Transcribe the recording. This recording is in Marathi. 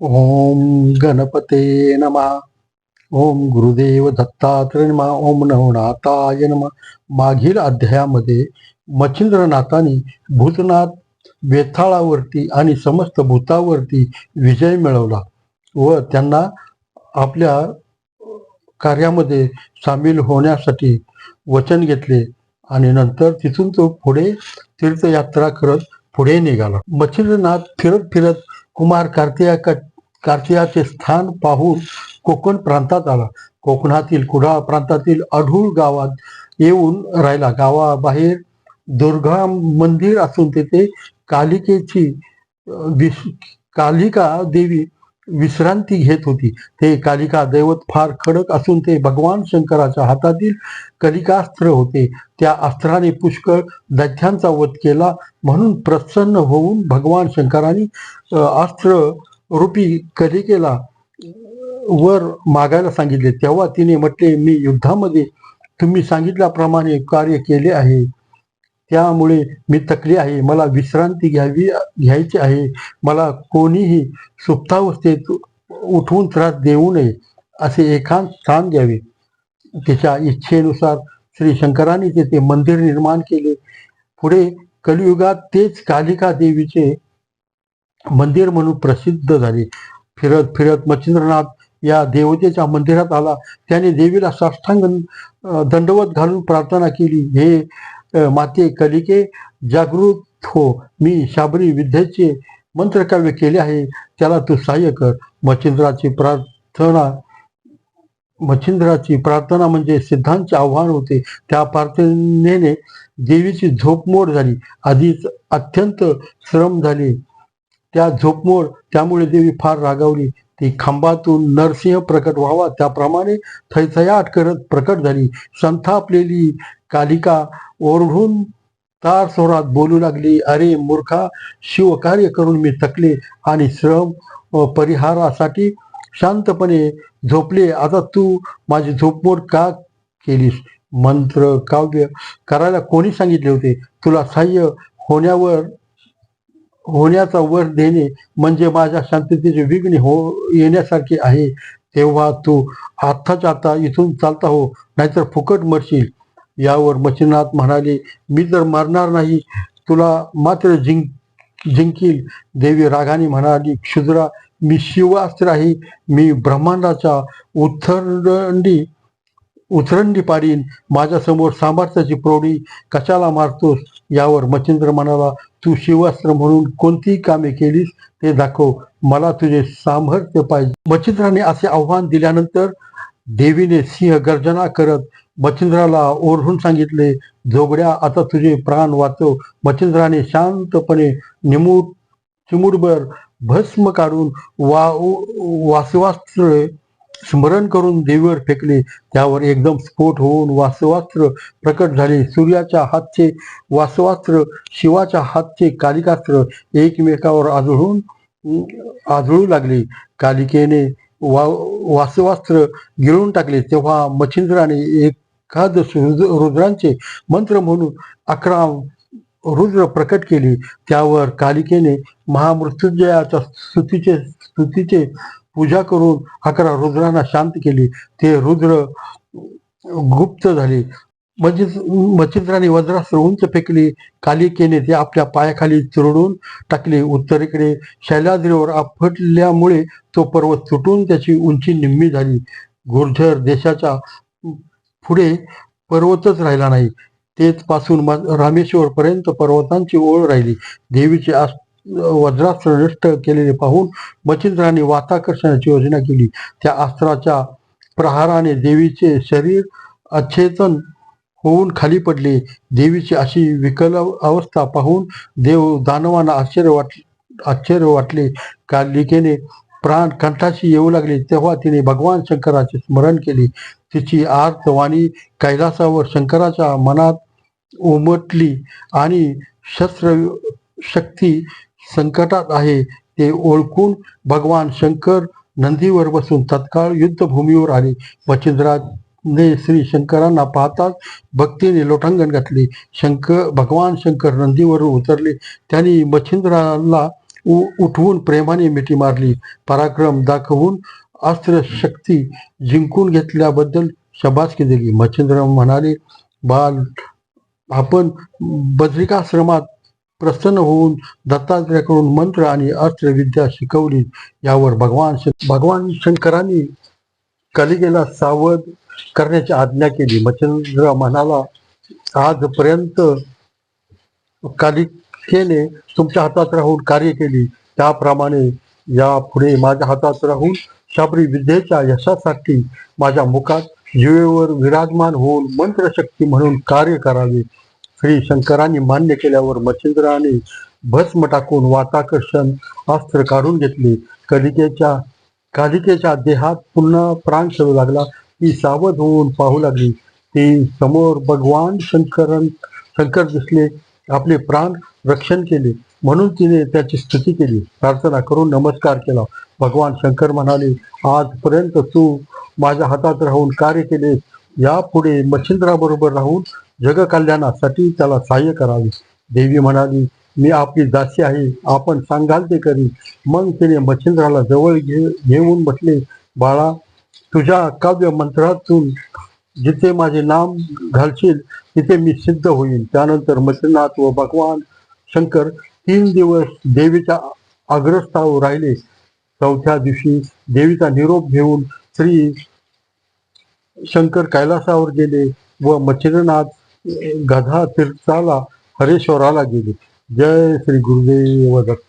ओम गणपते नमा। ओम गुरुदेव दत्तात्रय नमा। ओम नवनाथाय नमा। मागील अध्यायामध्ये मच्छिंद्रनाथाने भूतनाथ वेथाळावरती आणि समस्त भूतावरती विजय मिळवला व त्यांना आपल्या कार्यामध्ये सामील होण्यासाठी वचन घेतले आणि नंतर तिथून तो पुढे तीर्थयात्रा करत पुढे निघाला. मच्छिंद्रनाथ फिरत फिरत कुमार कार्तिया कार्तियाचे स्थान पाहून कोकण प्रांतात आला. कोकणातील कुडाळ प्रांतातील अढूळ गावात येऊन राहिला. गावाबाहेर दुर्गा मंदिर असून तेथे कालिकेची कालिका देवी विश्रांती घेत होती. ते कालिका दैवत फार खडक असून ते भगवान शंकराच्या हातातील कलिकास्त्र होते. त्या अस्त्राने पुष्कळ दैत्यांचा वध केला. म्हणून प्रसन्न होऊन भगवान शंकराने अस्त्र रूपी कलिकेला वर मागायला सांगितले. तेव्हा तिने म्हटले मी युद्धामध्ये तुम्ही सांगितल्याप्रमाणे कार्य केले आहे. त्यामुळे मी थकली आहे. मला विश्रांती घ्यावी घ्यायची आहे. मला कोणीही सुप्तावस्थेत उठवून त्रास देऊ नये असे एकांत स्थान द्यावे. तिच्या इच्छेनुसार श्री शंकराने तेथे मंदिर निर्माण केले. पुढे कलियुगात तेच कालिका देवीचे मंदिर म्हणून प्रसिद्ध झाले. फिरत फिरत मच्छिंद्रनाथ या देवतेच्या मंदिरात आला. त्याने देवीला साष्टांग दंडवत घालून प्रार्थना केली. हे माते कलिके जागृत हो. मी शाबरी विद्येचे मंत्रकाव्य केले आहे. त्याला तू सहाय्य कर. मच्छिंद्राची प्रार्थना मच्छिंद्राची प्रार्थना म्हणजे सिद्धांचे आव्हान होते. त्या प्रार्थनेने देवीची झोपमोड झाली. आधीच अत्यंत श्रम झाले. त्या झोपमोड त्यामुळे देवी फार रागावली. ती खांबातून नरसिंह प्रकट व्हावा. त्याप्रमाणे थैथयाट करत प्रकट झाली. संथापलेली कालिका ओरडून तार स्वरात बोलू लागली. अरे मूर्खा शिवकार्य करून मी थकले आणि श्रम परिहारासाठी शांतपणे झोपले. आता तू माझी झोपमोड का केलीस? मंत्र काव्य करायला कोणी सांगितले होते? तुला सहाय्य होण्यावर होण्याचा वर देणे म्हणजे माझ्या शांततेचे विघ्न हो येण्यासारखे आहे. तेव्हा तू आत्ताच आता इथून चालता हो नाहीतर फुकट मरशील. यावर मच्छीनाथ म्हणाले मी तर मरणार नाही. तुला मात्र जिंक जिंकील. देवी रागाने म्हणाली क्षुद्रा मी शिवास्त्र आहे. मी ब्रह्मांडाच्या उथरंडी उथरंडी पाडीन. माझ्यासमोर सामर्थ्याची प्रौढी कशाला मारतोस? यावर मच्छिंद्र म्हणाला तू शिवास्त्र म्हणून कोणतीही कामे केलीस ते दाखव. मला तुझे सामर्थ्य पाहिजे. मच्छिंद्राने असे आव्हान दिल्यानंतर देवीने सिंह गर्जना करत मच्छिंद्राला ओरडून सांगितले जोगड्या आता तुझे प्राण वाचव. मच्छिंद्राने शांतपणे निमूट चिमुडभर भस्म काढून वा वासवास्त्र स्मरण करून देवीवर फेकले. त्यावर एकदम स्फोट होऊन वासवास्त्र प्रकट झाले. सूर्याच्या हातचे वासवास्त्र शिवाच्या हातचे कालिकास्त्र एकमेकावर आजळून आजळू लागले. कालिकेने वा वासवास्त्र गिळून टाकले. तेव्हा मच्छिंद्राने एखाद रुद्रांचे मंत्र म्हणून अकरा रुद्र प्रकट केले. त्यावर कालिकेने महामृत्युंजयाच्या स्तुतीचे स्तुतीचे पूजा करून अकरा रुद्रांना शांत केले. ते रुद्र गुप्त झाले. मच्छिंद्राने वज्रास्त्र उंच फेकली. कालिकेने ते आपल्या पायाखाली चुरडून टाकले. उत्तरेकडे शैलाद्रीवर आपटल्यामुळे तो पर्वत तुटून त्याची उंची निम्मी झाली. गुर्जर देशाच्या पुढे पर्वतच राहिला नाही. तेच पासून म- रामेश्वर पर्यंत पर्वतांची ओळ राहिली. देवीचे आस वज्रास्त्र नष्ट केलेले पाहून मच्छिंद्राने वाताकर्षणाची योजना केली. त्या अस्त्राच्या प्रहाराने देवीचे शरीर अचेतन होऊन खाली पडले. देवीची अशी विकल अवस्था पाहून देव दानवांना आश्चर्य वाट आश्चर्य वाटले. कालिकेने प्राण कंठाशी येऊ लागले. तेव्हा तिने भगवान शंकराचे स्मरण केले. तिची आर्त वाणी कैलासावर शंकराच्या मनात उमटली आणि शस्त्र शक्ती संकटात आहे ते ओळखून भगवान शंकर नंदीवर बसून तत्काळ युद्धभूमीवर आले. मच्छिंद्राने श्री शंकरांना पाहताच भक्तीने लोटांगण घातले. शंकर भगवान शंकर नंदीवरून उतरले. त्यांनी मच्छिंद्राला उ- उठवून प्रेमाने मिठी मारली. पराक्रम दाखवून अस्त्र शक्ती जिंकून घेतल्याबद्दल शबासकी दिली. मच्छिंद्र म्हणाले बाल आपण बद्रिकाश्रमात प्रसन्न होऊन दत्तात्रयाकडून मंत्र आणि अस्त्रविद्या शिकवली. यावर भगवान भगवान शंकरांनी कलिकेला सावध करण्याची आज्ञा केली. मच्छिंद्र म्हणाला आजपर्यंत कालिकेने तुमच्या हातात राहून कार्य केली. त्याप्रमाणे यापुढे माझ्या हातात राहून शाबरी विद्येच्या यशासाठी माझ्या मुखात जीवेवर विराजमान होऊन मंत्रशक्ती म्हणून कार्य करावे. श्री शंकरांनी मान्य केल्यावर मच्छिंद्राने भस्म टाकून वाताकर्षण अस्त्र काढून घेतले. कलिकेच्या कालिकेच्या देहात पुन्हा प्राण खेळू लागला. ती सावध होऊन पाहू लागली. ती समोर भगवान शंकरन शंकर दिसले. आपले प्राण रक्षण केले. म्हणून तिने त्याची स्तुती केली. प्रार्थना करून नमस्कार केला. भगवान शंकर म्हणाले आजपर्यंत तू माझ्या हातात राहून कार्य केलेस यापुढे मच्छिंद्राबरोबर राहून जगकल्याणासाठी त्याला सहाय्य करावे. देवी म्हणाली मी आपली दासी आहे. आपण सांगाल ते करी. मग तिने मच्छिंद्राला जवळ घे घेऊन म्हटले बाळा तुझ्या काव्य मंत्रातून जिथे माझे नाम घालशील तिथे मी सिद्ध होईल त्यानंतर मच्छिंद्रनाथ व भगवान शंकर तीन दिवस देवीच्या अग्रस्थावर राहिले. चौथ्या दिवशी देवीचा निरोप घेऊन श्री शंकर कैलासावर गेले व मच्छिंद्रनाथ गधा तीर्थाला हरेश्वराला गेले. जय श्री गुरुदेव दत्त.